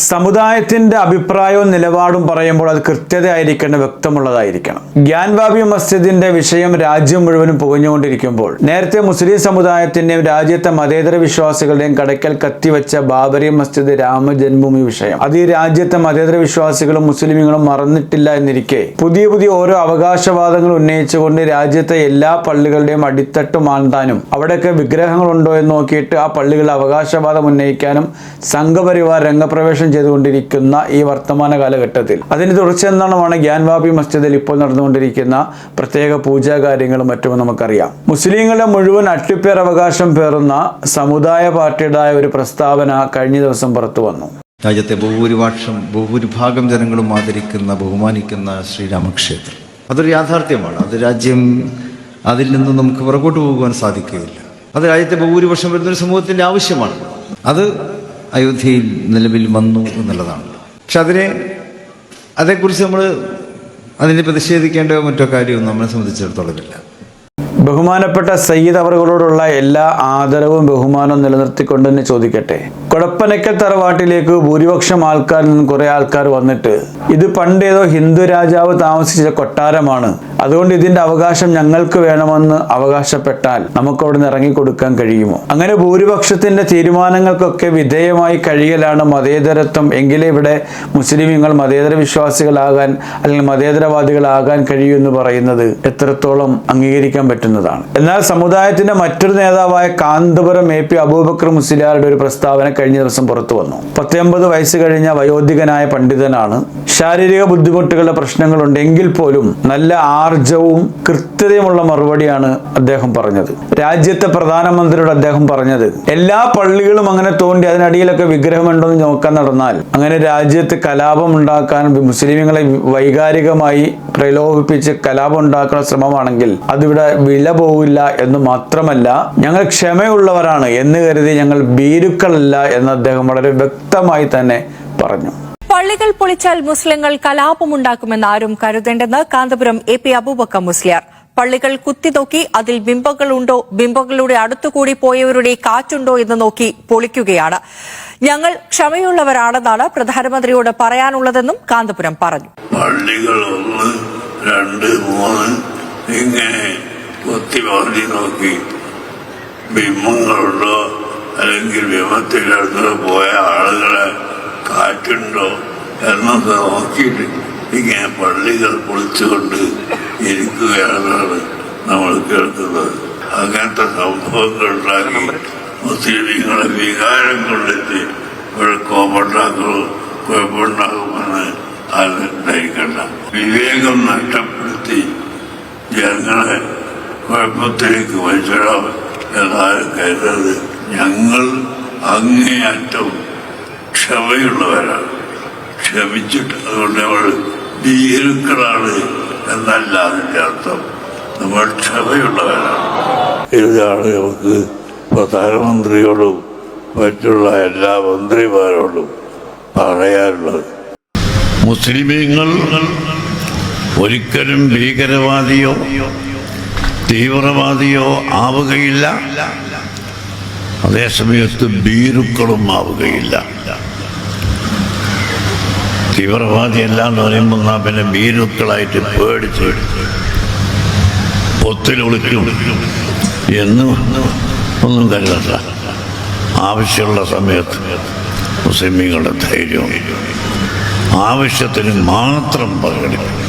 സമുദായത്തിന്റെ അഭിപ്രായവും നിലപാടും പറയുമ്പോൾ അത് കൃത്യതയായിരിക്കേണ്ട വ്യക്തമുള്ളതായിരിക്കണം. ഗ്യാൻവാബി മസ്ജിദിന്റെ വിഷയം രാജ്യം മുഴുവനും പുകഞ്ഞുകൊണ്ടിരിക്കുമ്പോൾ നേരത്തെ മുസ്ലിം സമുദായത്തിന്റെയും രാജ്യത്തെ മതേതര വിശ്വാസികളുടെയും കടയ്ക്കൽ കത്തിവെച്ച ബാബരി മസ്ജിദ് രാമജന്മഭൂമി വിഷയം. അത് ഈ രാജ്യത്തെ മതേതര വിശ്വാസികളും മുസ്ലിമുകളും മറന്നിട്ടില്ല എന്നിരിക്കെ പുതിയ പുതിയ ഓരോ അവകാശവാദങ്ങൾ ഉന്നയിച്ചുകൊണ്ട് രാജ്യത്തെ എല്ലാ പള്ളികളുടെയും അടിത്തട്ട് മാന്താനും അവിടെയൊക്കെ വിഗ്രഹങ്ങളുണ്ടോ എന്ന് നോക്കിയിട്ട് ആ പള്ളികളിൽ അവകാശവാദം ഉന്നയിക്കാനും സംഘപരിവാർ രംഗപ്രവേശം ചെയ്തുകൊണ്ടിരിക്കുന്ന ഈ വർത്തമാന കാലഘട്ടത്തിൽ. അതിന് തുടർച്ചെന്നാണ് ഗ്യാൻവാബി മസ്ജിദിൽ ഇപ്പോൾ നടന്നുകൊണ്ടിരിക്കുന്ന പ്രത്യേക പൂജാ കാര്യങ്ങളും മറ്റും നമുക്കറിയാം. മുസ്ലിങ്ങളുടെ മുഴുവൻ അട്ടിപ്പേർ അവകാശം പേറുന്ന സമുദായ പാർട്ടിയുടേതായ ഒരു പ്രസ്താവന കഴിഞ്ഞ ദിവസം പുറത്തു വന്നു. രാജ്യത്തെ ബഹുഭൂരിപക്ഷം ബഹുഭൂരിഭാഗം ജനങ്ങളും ആദരിക്കുന്ന ബഹുമാനിക്കുന്ന ശ്രീരാമക്ഷേത്രം. അതൊരു യാഥാർത്ഥ്യമാണ്. അത് രാജ്യം അതിൽ നിന്ന് നമുക്ക് പുറകോട്ട് പോകുവാൻ സാധിക്കുകയില്ല. അത് രാജ്യത്തെ ബഹുഭൂരിപക്ഷം വരുന്നൊരു സമൂഹത്തിന്റെ ആവശ്യമാണ്. അത് അയോധ്യയിൽ നിലവിൽ വന്നു എന്നുള്ളതാണ്. പക്ഷെ അതിനെ അതേക്കുറിച്ച് നമ്മൾ അതിനെ പ്രതിഷേധിക്കേണ്ട മറ്റോ കാര്യവും നമ്മളെ സംബന്ധിച്ചിടത്തോളമില്ല. ബഹുമാനപ്പെട്ട സയ്യിദ് അവറുകളോടുള്ള എല്ലാ ആദരവും ബഹുമാനവും നിലനിർത്തിക്കൊണ്ട് തന്നെ ചോദിക്കട്ടെ. കൊടപ്പനക്കൽ തറവാട്ടിലേക്ക് ഭൂരിപക്ഷം ആൾക്കാരിൽ നിന്ന് കുറെ ആൾക്കാർ വന്നിട്ട് ഇത് പണ്ടേതോ ഹിന്ദു രാജാവ് താമസിച്ച കൊട്ടാരമാണ്. അതുകൊണ്ട് ഇതിന്റെ അവകാശം ഞങ്ങൾക്ക് വേണമെന്ന് അവകാശപ്പെട്ടാൽ നമുക്ക് അവിടെ നിന്ന് ഇറങ്ങിക്കൊടുക്കാൻ കഴിയുമോ? അങ്ങനെ ഭൂരിപക്ഷത്തിന്റെ തീരുമാനങ്ങൾക്കൊക്കെ വിധേയമായി കഴിയലാണ് മതേതരത്വം. എങ്കിലേ ഇവിടെ മുസ്ലിമീങ്ങൾ മതേതര വിശ്വാസികളാകാൻ അല്ലെങ്കിൽ മതേതരവാദികളാകാൻ കഴിയൂ എന്ന് പറയുന്നത് എത്രത്തോളം അംഗീകരിക്കാൻ പറ്റുന്നതാണ്. എന്നാൽ സമുദായത്തിന്റെ മറ്റൊരു നേതാവായ കാന്തപുരം എ പി അബൂബക്കർ മുസ്ലിയാരുടെ ഒരു പ്രസ്താവന കഴിഞ്ഞ ദിവസം പുറത്തു വന്നു. പത്തൊമ്പത് വയസ്സ് കഴിഞ്ഞ വയോധികനായ പണ്ഡിതനാണ്. ശാരീരിക ബുദ്ധിമുട്ടുകളുടെ പ്രശ്നങ്ങളുണ്ട്. എങ്കിൽ പോലും നല്ല ആർജവും കൃത്യതയുമുള്ള മറുപടിയാണ് അദ്ദേഹം പറഞ്ഞത്. രാജ്യത്തെ പ്രധാനമന്ത്രിയോട് അദ്ദേഹം പറഞ്ഞത് എല്ലാ പള്ളികളും അങ്ങനെ തോണ്ടി അതിനടിയിലൊക്കെ വിഗ്രഹമുണ്ടെന്ന് നോക്കാൻ നടന്നാൽ അങ്ങനെ രാജ്യത്ത് കലാപം ഉണ്ടാക്കാൻ മുസ്ലിമുകളെ വൈകാരികമായി പ്രലോഭിപ്പിച്ച് കലാപം ഉണ്ടാക്കുന്ന ശ്രമമാണെങ്കിൽ അതിവിടെ വില പോവില്ല എന്ന് മാത്രമല്ല ഞങ്ങൾ ക്ഷമയുള്ളവരാണ് എന്ന് കരുതി ഞങ്ങൾ ഭീരുക്കളല്ല എന്ന് അദ്ദേഹം വളരെ വ്യക്തമായി തന്നെ പറഞ്ഞു. പള്ളികൾ പൊളിച്ചാൽ മുസ്ലിങ്ങൾ കലാപമുണ്ടാക്കുമെന്ന് ആരും കരുതേണ്ടെന്ന് കാന്തപുരം എ പി അബൂബക്ക മുസ്ലിയാർ. പള്ളികൾ കുത്തിനോക്കി അതിൽ ബിംബങ്ങളുണ്ടോ ബിംബങ്ങളുടെ അടുത്തുകൂടി പോയവരുടെ കാറ്റുണ്ടോ എന്ന് നോക്കി പൊളിക്കുകയാണ്. ഞങ്ങൾ ക്ഷമയുള്ളവരാണെന്നാണ് പ്രധാനമന്ത്രിയോട് പറയാനുള്ളതെന്നും കാന്തപുരം പറഞ്ഞു. പള്ളികൾ ഒന്ന് രണ്ട് മൂന്ന് ഇങ്ങനെ കുത്തിമറിഞ്ഞു മാറി നോക്കി. ബിംബങ്ങളുണ്ടോ അല്ലെങ്കിൽ ബിംബത്തിലടുത്ത് പോയ ആളുകളെ കാറ്റുണ്ടോ എന്നൊക്കെ നോക്കിയിട്ട് ഇങ്ങനെ പള്ളികൾ പൊളിച്ചുകൊണ്ട് ഇരിക്കുകയാണെന്നാണ് നമ്മൾ കേൾക്കുന്നത്. അങ്ങനത്തെ സംഭവങ്ങൾ ഉണ്ടാക്കി മുസ്ലിങ്ങളെ വികാരം കൊണ്ടെത്തി ഇവിടെ കോപ്പുണ്ടാക്കുന്നു കുഴപ്പമുണ്ടാകുമെന്ന് ആലോചിക്കണ്ട. വിവേകം നഷ്ടപ്പെടുത്തി ജനങ്ങളെ കുഴപ്പത്തിലേക്ക് വലിച്ചിടാം എന്നാലും കരുതരുത്. ഞങ്ങൾ അങ്ങേയറ്റം ക്ഷമയുള്ളവരാണ്. ക്ഷമിച്ചിട്ട് അതുകൊണ്ട് നമ്മൾ ഭീരുക്കളാണ് എന്നല്ല അതിന്റെ അർത്ഥം. നമ്മൾ ക്ഷമയുള്ളവരാണ്. ഇതാണ് നമുക്ക് പ്രധാനമന്ത്രിയോടും മറ്റുള്ള എല്ലാ മന്ത്രിമാരോടും പറയാനുള്ളത്. മുസ്ലിമീങ്ങൾ ഒരിക്കലും ഭീകരവാദിയോ തീവ്രവാദിയോ ആവുകയില്ല. അതേസമയത്ത് ഭീരുക്കളും ആവുകയില്ല. തീവ്രവാദിയല്ല എന്ന് പറയുമ്പോൾ നാം പിന്നെ ഭീരുക്കളായിട്ട് പേടിച്ച് ഒത്തിലൊളിക്കും എന്നും ഒന്നും കരുതണ്ട. ആവശ്യമുള്ള സമയത്ത് മുസ്ലിമീങ്ങളുടെ ധൈര്യവും ആവശ്യത്തിന് മാത്രം പ്രകടിപ്പിക്കും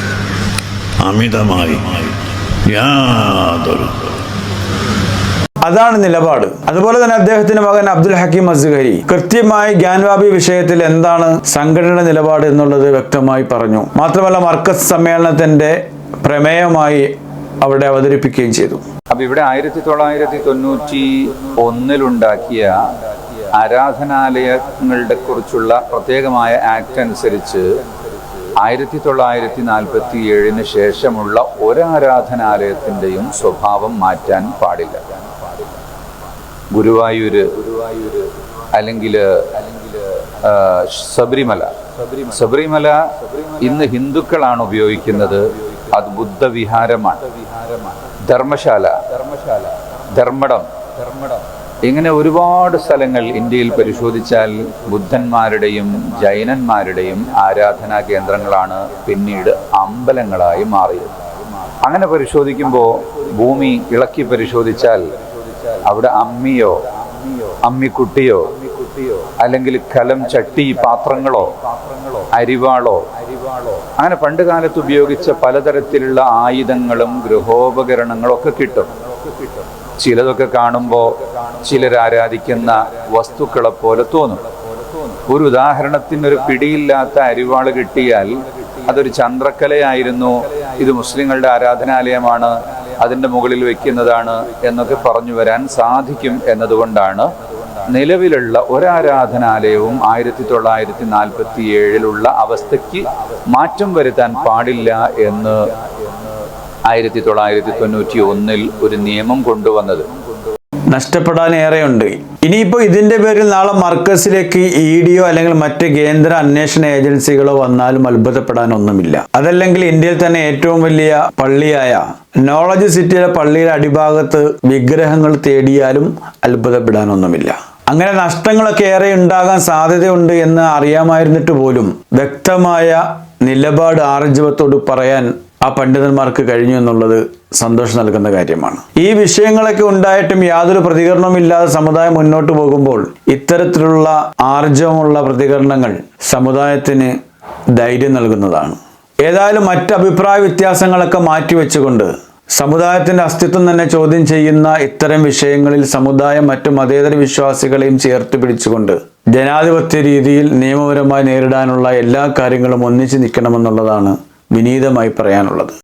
അമിതമായി യാതൊരു അതാണ് നിലപാട്. അതുപോലെ തന്നെ അദ്ദേഹത്തിന്റെ മകൻ അബ്ദുൽ ഹക്കീം അസ്ഗരി കൃത്യമായി ഗ്യാൻവാബി വിഷയത്തിൽ എന്താണ് സംഘടന നിലപാട് എന്നുള്ളത് വ്യക്തമായി പറഞ്ഞു. മാത്രമല്ല മർക്കസ് സമ്മേളനത്തിന്റെ പ്രമേയമായി അവിടെ അവതരിപ്പിക്കുകയും ചെയ്തു. അപ്പൊ ഇവിടെ ആയിരത്തി തൊള്ളായിരത്തി തൊണ്ണൂറ്റി ഒന്നിലുണ്ടാക്കിയ ആരാധനാലയങ്ങളുടെ കുറിച്ചുള്ള പ്രത്യേകമായ ആക്ട് അനുസരിച്ച് ആയിരത്തി തൊള്ളായിരത്തി നാൽപ്പത്തി ഏഴിന് ശേഷമുള്ള ഒരാരാധനാലയത്തിന്റെയും സ്വഭാവം മാറ്റാൻ പാടില്ല. ഗുരുവായൂര് അല്ലെങ്കിൽ ശബരിമല. ശബരിമല ഇന്ന് ഹിന്ദുക്കളാണ് ഉപയോഗിക്കുന്നത്. അത് ബുദ്ധവിഹാരമാണ്. ധർമ്മശാല ധർമ്മശാല ധർമ്മടം ധർമ്മടം. ഇങ്ങനെ ഒരുപാട് സ്ഥലങ്ങൾ ഇന്ത്യയിൽ പരിശോധിച്ചാൽ ബുദ്ധന്മാരുടെയും ജൈനന്മാരുടെയും ആരാധനാ കേന്ദ്രങ്ങളാണ് പിന്നീട് അമ്പലങ്ങളായി മാറിയത്. അങ്ങനെ പരിശോധിക്കുമ്പോൾ ഭൂമി ഇളക്കി പരിശോധിച്ചാൽ അവിടെ അമ്മിയോ അമ്മിക്കുട്ടിയോ അല്ലെങ്കിൽ കലം ചട്ടി പാത്രങ്ങളോ അരിവാളോ. അങ്ങനെ പണ്ട് കാലത്ത് ഉപയോഗിച്ച പലതരത്തിലുള്ള ആയുധങ്ങളും ഗൃഹോപകരണങ്ങളും ഒക്കെ കിട്ടും. ചിലതൊക്കെ കാണുമ്പോൾ ചിലർ ആരാധിക്കുന്ന വസ്തുക്കളെ പോലെ തോന്നും. ഒരു ഉദാഹരണത്തിന് ഒരു പിടിയില്ലാത്ത അരിവാൾ കിട്ടിയാൽ അതൊരു ചന്ദ്രക്കലയായിരുന്നു. ഇത് മുസ്ലിങ്ങളുടെ ആരാധനാലയമാണ്. അതിന്റെ മുകളിൽ വെക്കുന്നതാണ് എന്നൊക്കെ പറഞ്ഞു വരാൻ സാധിക്കും എന്നതുകൊണ്ടാണ് നിലവിലുള്ള ഒരാരാധനാലയവും ആയിരത്തി തൊള്ളായിരത്തി നാൽപ്പത്തി ഏഴിലുള്ള അവസ്ഥയ്ക്ക് മാറ്റം വരുത്താൻ പാടില്ല എന്ന് ആയിരത്തി തൊള്ളായിരത്തി തൊണ്ണൂറ്റി ഒന്നിൽ ഒരു നിയമം കൊണ്ടുവന്നത്. നഷ്ടപ്പെടാൻ ഏറെയുണ്ട് ഇനിയിപ്പോൾ ഇതിന്റെ പേരിൽ നാളെ മർക്കസിലേക്ക് ഇ ഡിയോ അല്ലെങ്കിൽ മറ്റ് കേന്ദ്ര അന്വേഷണ ഏജൻസികളോ വന്നാലും അത്ഭുതപ്പെടാനൊന്നുമില്ല. അതല്ലെങ്കിൽ ഇന്ത്യയിൽ തന്നെ ഏറ്റവും വലിയ പള്ളിയായ നോളജ് സിറ്റിയിലെ പള്ളിയുടെ അടിഭാഗത്ത് വിഗ്രഹങ്ങൾ തേടിയാലും അത്ഭുതപ്പെടാനൊന്നുമില്ല. അങ്ങനെ നഷ്ടങ്ങളൊക്കെ ഏറെ ഉണ്ടാകാൻ സാധ്യതയുണ്ട് എന്ന് അറിയാമായിരുന്നിട്ട് പോലും വ്യക്തമായ നിലപാട് ആർജവത്തോട് പറയാൻ ആ പണ്ഡിതന്മാർക്ക് കഴിഞ്ഞു എന്നുള്ളത് സന്തോഷം നൽകുന്ന കാര്യമാണ്. ഈ വിഷയങ്ങളൊക്കെ ഉണ്ടായിട്ടും യാതൊരു പ്രതികരണമില്ലാതെ സമുദായം മുന്നോട്ട് പോകുമ്പോൾ ഇത്തരത്തിലുള്ള ആർജവമുള്ള പ്രതികരണങ്ങൾ സമുദായത്തിന് ധൈര്യം നൽകുന്നതാണ്. ഏതായാലും മറ്റ് അഭിപ്രായ വ്യത്യാസങ്ങളൊക്കെ മാറ്റിവെച്ചുകൊണ്ട് സമുദായത്തിന്റെ അസ്തിത്വം തന്നെ ചോദ്യം ചെയ്യുന്ന ഇത്തരം വിഷയങ്ങളിൽ സമുദായം മറ്റു മതേതര വിശ്വാസികളെയും ചേർത്ത് പിടിച്ചുകൊണ്ട് ജനാധിപത്യ രീതിയിൽ നിയമപരമായി നേരിടാനുള്ള എല്ലാ കാര്യങ്ങളും ഒന്നിച്ചു നിൽക്കണമെന്നുള്ളതാണ് വിനീതമായി പറയാനുള്ളത്.